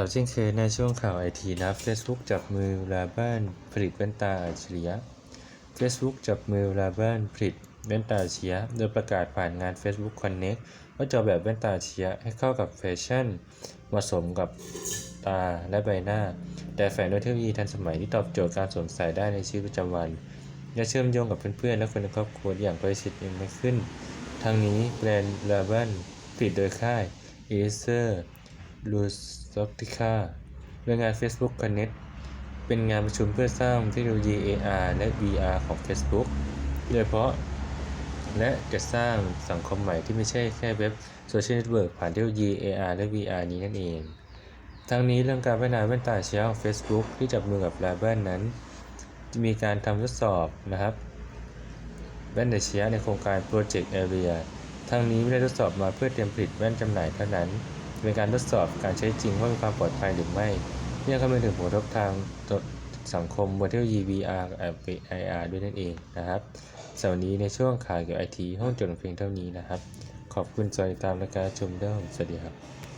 กับเช่นเคยในช่วงข่าวไอทีนะ Facebook จับมือลาบ้านผลิตแว่นตาอัจฉริยะ Facebook จับมือลาบ้านผลิตแว่นตาอัจฉริยะโดยประกาศผ่านงาน Facebook Connect ว่าจะแบบแว่นตาอัจฉริยะให้เข้ากับแฟชั่นเหมาะสมกับตาและใบหน้า แต่แฝงด้วยเทคโนโลยีทันสมัยที่ตอบโจทย์การสวมใส่ได้ในชีวิตประจำวัน และเชื่อมโยงกับเพื่อนๆ และคนในครอบครัวอย่างใกล้ชิดยิ่งขึ้น ทั้งนี้แบรนด์ลาบันผลิตโดยค่าย e a s e r l u s o t i c a โดยงาน Facebook Connect เป็นงานประชุมเพื่อสร้างเทคโนโลยี AR และ VR ของ Facebook โดยเฉพาะ และจะสร้างสังคมใหม่ที่ไม่ใช่แค่เว็บโซเชียลเน็ตเวิร์กผ่านเทคโนโลยี AR และ VR นี้นั่นเอง ทั้งนี้เรื่องการพัฒนาแว่นตาเชียของ Facebook ที่จับมือกับ l a b a n นั้น จะมีการทำทดสอบนะครับแว่นเชียในโครงการ Project Area ทั้งนี้ไม่ได้ทดสอบมาเพื่อเตรียมผลิตแว่นจำหน่ายเท่านั้น เป็นการทดสอบการใช้จริงว่ามีความปลอดภัยหรือไม่ที่ยังคำนึงถึงผลกระทบทางสังคมบนเทคโนโลยี VR กับ IR ด้วยนั่นเองนะครับสำหรับวันนี้ในช่วงข่าวเกี่ยวกับไอทีห้องจดเพียงเท่านี้นะครับ ขอบคุณสวัสดีตามและการชมด้วยสวัสดีครับ